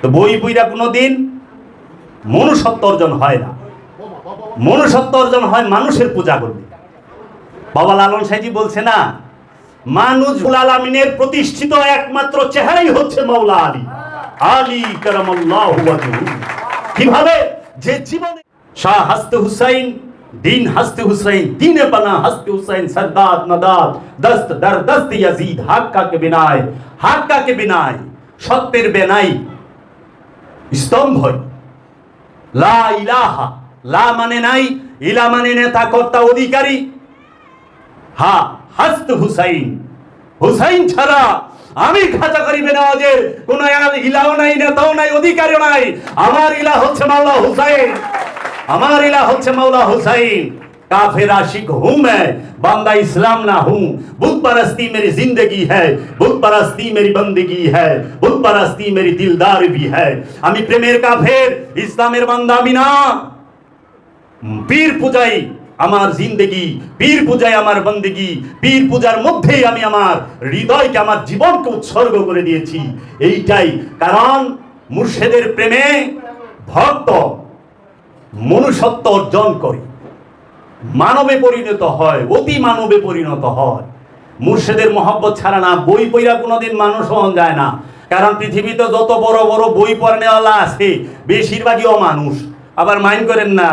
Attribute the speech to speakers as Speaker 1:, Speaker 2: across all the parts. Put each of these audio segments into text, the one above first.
Speaker 1: তো বই বইরা কোনো দিন মনুষ্যত্ব অর্জন হয় না। মনুষ্যত্ব অর্জন হয় মানুষের পূজা করবে বাবা লালন সাহেজি বলছে না, মানুষ আলামিনের প্রতিষ্ঠিত একমাত্র চেহারাই হচ্ছে মাওলা আলী। আলী কারামাল্লাহু কীভাবে? যে জীবনে শাহ হাসতে হুসাইন, দিন হাসতে হুসাইন, দিনে বানা হাসতে হুসাইন সরদাদ নদাদ দস্ত দর দস্ত ইয়াজিদ হাক্কা কে বিনায় হাক্কা কে বিনায়, সত্যের বেনাই স্তম্ভ। লা ইলাহা, লা মানে নাই, ইলা মানে নেতা কর্তা অধিকারী। হা, হাস্ত হুসাইন। হুসাইন ছাড়া আমি খাজা করিবে নওয়াজের কোন ইলাও নাই, নেতাও নাই, অধিকারও নাই। আমার ইলা হচ্ছে মাওলা হুসাইন। আমার ইলা হচ্ছে মাওলা হুসাইন। काफिर आशिक हूं मैं बंदा इस्लाम ना हूं बुत परस्ती मेरी जिंदगी है बुत परस्ती मेरी बंदगी है बुत परस्ती मेरी दिलदार भी है আমি প্রেমের কাফের ইসলামের বান্দা আমি না পীর পূজাই আমার জিন্দগি পীর পূজায় আমার বন্দেগি পীর পূজার মধ্যেই আমি আমার হৃদয়কে আমার জীবনকে উৎসর্গ করে দিয়েছি এইটাই কারণ মুর্শেদের প্রেমে ভক্ত মনুষ্যত্ব অর্জন করে মানবে পরিণত হয়, অতি মানবে পরিণত হয়। মুর্শেদের মহব্বত ছাড়া না, বই পইরা কোনোদিন মানুষ হন যায় না। কারণ পৃথিবীতে যত বড় বড় বই পড়নেওয়ালা আছে, বেশিরভাগই অমানুষ। আবার মাইন্ড করেন না,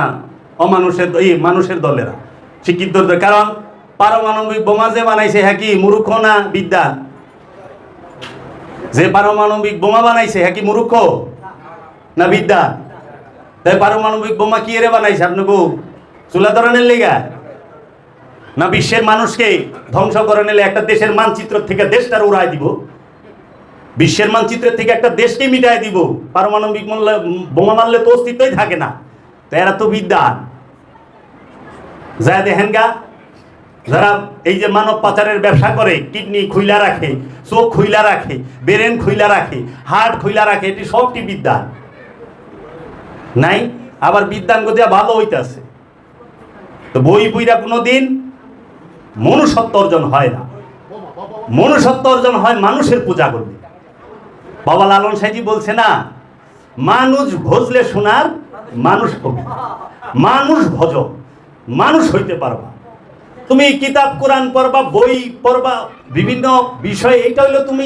Speaker 1: অমানুষের এই মানুষের দলেরা। শিক্ষিত। কারণ পারমাণবিক বোমা যে বানাইছে হ্যাঁ কি মূর্খ না বিদ্যা? যে পারমাণবিক বোমা বানাইছে হ্যাঁ কি মূর্খ না বিদ্যা? তাই পারমাণবিক বোমা কি এরে বানাইছে আপনি গো চুলা ধরনের লেগা? না বিশ্বের মানুষকে ধ্বংস করে নিলে একটা দেশের মানচিত্র থেকে দেশটার উড়াই দিব? বিশ্বের মানচিত্রের থেকে একটা দেশকে মিটাই দিব? পারমাণবিক মূল্য, বোমা মারলে তো অস্তিত্বই থাকে না। তো এরা তো বিদ্যা যা দেখেন গা, যারা এই যে মানব পাচারের ব্যবসা করে, কিডনি খুইলা রাখে, চোখ খুইলা রাখে, ব্রেন খুইলা রাখে, হার্ট খুইলা রাখে, এটি সবটি বিদ্যা নাই? আবার বিদ্যাঙ্গ দেওয়া ভালো হইতাছে। তো বই বইরা কোনো দিন মনুষ্যত্ব অর্জন হয় না। মনুষ্যত্ব অর্জন হয় মানুষের পূজা করবে বাবা লালন সাহেজি বলছে না, মানুষ ভজলে শোনার মানুষ হবে। মানুষ ভজ, মানুষ হইতে পারবা। তুমি কিতাব, কোরআন পড়বা, বই পড়বা, বিভিন্ন বিষয় এইটা হইল তুমি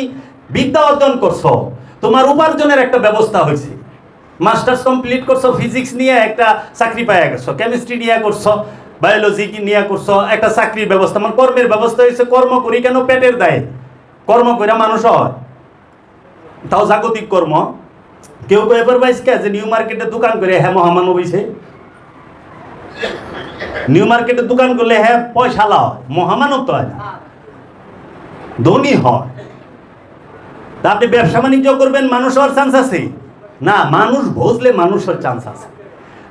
Speaker 1: বিদ্যা অর্জন করছ। তোমার উপার্জনের একটা ব্যবস্থা হয়েছে। মাস্টার্স কমপ্লিট করছ, ফিজিক্স নিয়ে একটা চাকরি পাইয়া গেছো, কেমিস্ট্রি নিয়ে করছ বায়োলজি কি নিয়ে করছ, একটা চাকরির ব্যবস্থা। মানে কর্মের ব্যবস্থা হয়েছে কর্ম করি, কেন পেটের দায়ে? কর্ম করে মানুষ হয়। তাও জাগতিক কর্ম। কেউ কেউ এবার বাইসকে যে নিউ মার্কেটে দোকান করে হ্যাঁ মহামান হইছে। নিউ মার্কেটে দোকান করলে হ্যাঁ পয়সা লাও মহামানব তো হয় না। ধনী হয়। তা আপনি ব্যবসা বাণিজ্য করবেন, মানুষ হওয়ার চান্স আছে? না, মানুষ ভজলে মানুষ হওয়ার চান্স আছে।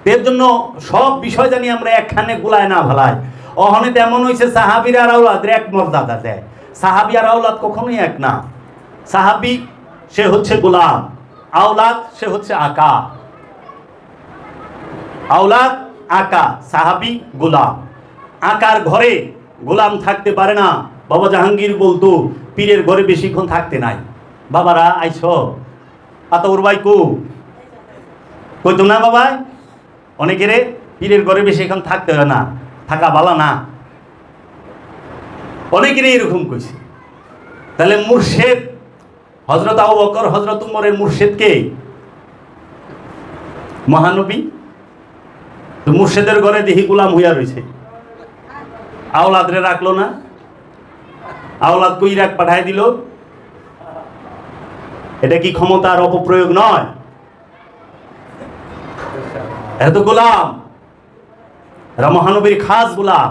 Speaker 1: এর জন্য সব বিষয় জানি আমরা একখানে গুলায় না ভালাই। অহনে তেমন হয়েছে সাহাবির আর আউলাদের এক মর্যাদা দেয়। সাহাবি আর আউলাদ কখনোই এক না। সাহাবি, সে হচ্ছে গোলাম। আওলাদ, সে হচ্ছে আকা। আওলাদ, আকা, সাহাবি, গোলাম। আকার ঘরে গোলাম থাকতে পারে না। বাবা জাহাঙ্গীর বলতো, পীরের ঘরে বেশিক্ষণ থাকতে নাই। বাবারা, আইস। আত ওর ভাই কু কইতো না বাবাই? অনেকেরে পীরের ঘরে বেশি এখন থাকতে হয় না, থাকা ভালো না। অনেকেরই এরকম কইছে। তাহলে মুর্শেদ হজরত আবু বকর হজরত উমরের মুর্শেদকে মহানবী? তো মুর্শেদের ঘরে দেখি গুলাম হইয়া রয়েছে আওলাদরে রাখল না। আওলাদ কই রাখ পাঠাই দিল। এটা কি ক্ষমতার অপপ্রয়োগ নয়? এত গোলাম, এরা মহানবীর খাস গোলাম।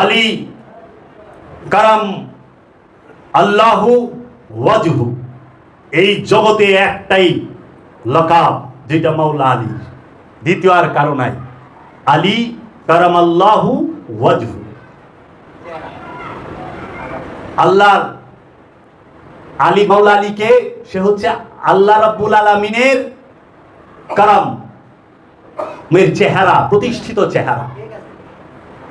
Speaker 1: আলী, কারাম, আল্লাহু ওয়াজহু, এই জগতে একটাই লকাব যেটা মাওলা আলী দ্বিতীয় আর কারও নাই। আলী, কারাম, আল্লাহু ওয়াজহু। আল্লাহর আলী মাওলা আলীকে, সে হচ্ছে আল্লাহ রাব্বুল আলামিনের কারাম। মেয়ের চেহারা, প্রতিষ্ঠিত চেহারা।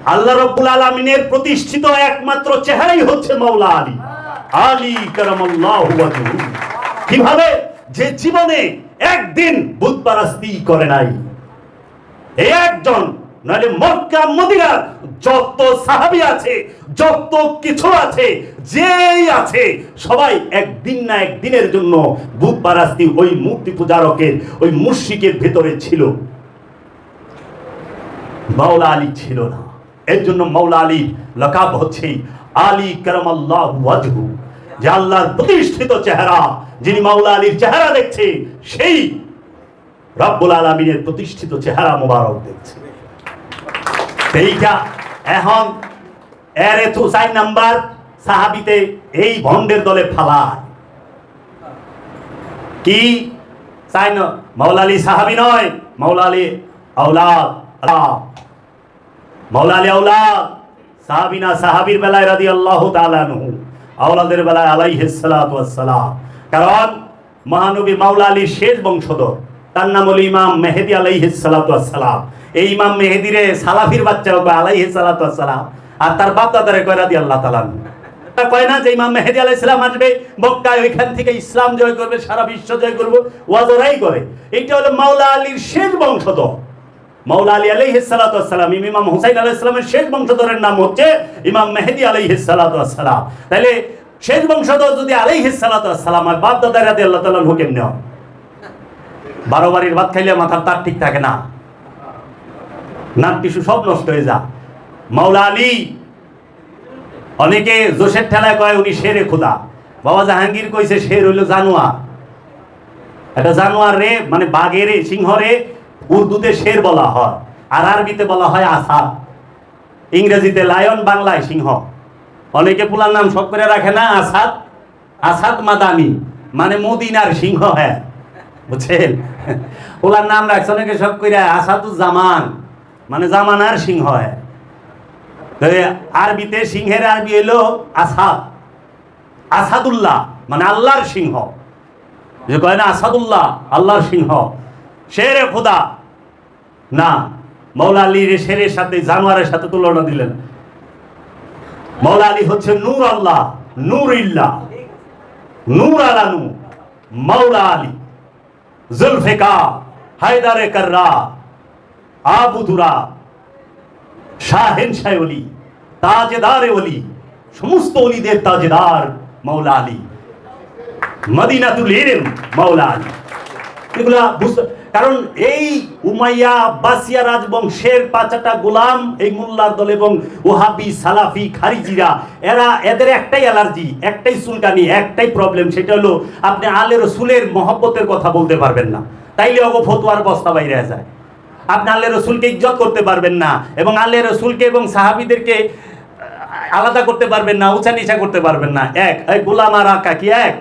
Speaker 1: আল্লাহ রব্বুল আলমিনের প্রতিষ্ঠিত একমাত্র চেহারাই হচ্ছে মাওলা আলী। আলী কারামাল্লাহু কীভাবে? যে জীবনে একদিন বুধপারাস্তি করে নাই। একজন, নাহলে মক্কা, মদিনার যত সাহাবি আছে, যত কিছু আছে, যেই আছে, সবাই একদিন না একদিনের জন্য বুধ পারাস্তি ওই মূর্তি পূজারকের, ওই মুশিকের ভেতরে ছিল। মাওলা আলী ছিল না। এর জন্য মাওলা আলী লকাব হচ্ছে আলী করম আল্লাহ ওয়াজহু। যে আল্লাহর প্রতিষ্ঠিত চেহারা, যিনি মাওলা আলীর চেহারা দেখছে, সেই রব্বুল আলমিনের প্রতিষ্ঠিত চেহারা মোবারক দেখছে। এইটা এখন এর এথু চার নাম্বার সাহাবিতে এই ভন্ডের দলে ফালায় কি? চাই না আলী সাহাবি নয় মাওলা আলী আউলাদ। মাওলা আলী আউলাদ সাহাবিনা সাহাবির বেলায় রাদি আল্লাহ তালানহু আওলাদের বেলায় আলাইহিস সালাতু ওয়াসসালাম কারণ মহানবী মাওলা আলীর শেষ বংশধর, তার নাম হলো ইমাম মেহেদি ওয়াসসালাম এই ইমাম মেহেদিরে সালাফির বাচ্চা কয় আলাইহিস সালাতু ওয়াসসালাম। আর তার বাপ দাদারে কয় রাদি আল্লাহ তালানহু তা কয় না যে ইমাম মেহেদি আলাইহিস সালাম আসবে মক্কায়, ওইখান থেকে ইসলাম জয় করবে, সারা বিশ্ব জয় করবে, ওয়াজরাই করে। এইটা হলো মাওলা আলীর শেষ বংশধর। মাওলা আলী আলাইহিস সালাতু ইমাম হুসাইন আলাইহিস সালামের শেষ বংশধরের নাম হচ্ছে ইমাম মেহেদি আলাইহিস সালাতু ওয়াসসালাম। তাহলে শেষ বংশধর যদি আলাইহিস সালাতু ওয়াসসালাম আর বাপ দাদা রাদিয়াল্লাহু তাআলা হুকুম নেওয়া বারো বাড়ির ভাত খাইলে মাথার তার ঠিক থাকে না। নাক টিস্যু সব নষ্ট হয়ে যা মাওলা আলী, অনেকে জোশের ঠেলায় কয়, উনি শেরে খোদা। বাবা জাহাঙ্গীর কইছে, শের হইল জানোয়ার। এটা জানোয়ার রে মানে বাঘের সিংহরে উর্দুতে শের বলা হয়, আর আরবিতে বলা হয় আসাদ। ইংরেজিতে লায়ন, বাংলায় সিংহ। অনেকে পুলার নাম সব করে রাখে না, আসাদ? আসাদ মাদানি মানে মদিনার সিংহ হ্যাঁ। বুঝছেন? ওলার নাম রাখছে, অনেকে সব করে আসাদুজ জামান মানে জামানার সিংহ আরবিতে সিংহের আরবি হলো আসাদ। আসাদুল্লাহ মানে আল্লাহর সিংহ। যে কয় না, আসাদুল্লাহ, আল্লাহর সিংহ। শেরে খোদা, না, মৌলা আলীর শেরের সাথে, জানোয়ারের সাথে তুলনা দিলেন। মৌলা আলী হচ্ছে নূর আল্লাহ নূর ইল্লাহ নূর আলানু মৌলা আলী। জুলফিকা হায়দারে কর্রা আবুদুরা শাহেন শাহ অলি তাজেদারে অলি সমস্ত অলিদের তাজেদার মৌলা আলী। মদিনাতুল ইলম মাওলা আলী। এগুলা বুঝতে কারণ এই উমাইয়া বাসিয়া রাজবংশের পাঁচটা গোলাম এই মোল্লার দল এবং ওহাবি, সালাফি, খারিজিরা, এরা এদের একটাই অ্যালার্জি, একটাই চুলকানি, একটাই প্রবলেম, সেটা হলো আপনি আলের রসুলের মহব্বতের কথা বলতে পারবেন না। তাইলে অগো ফতুয়ার বস্তা বাইরে যায়। আপনি আল্লাহ রসুলকে ইজ্জত করতে পারবেন না এবং আল্লাহ রসুলকে এবং সাহাবিদেরকে আলাদা করতে পারবেন না, উঁচা নিচা করতে পারবেন না। এক গোলাম আর আঁকা কি এক।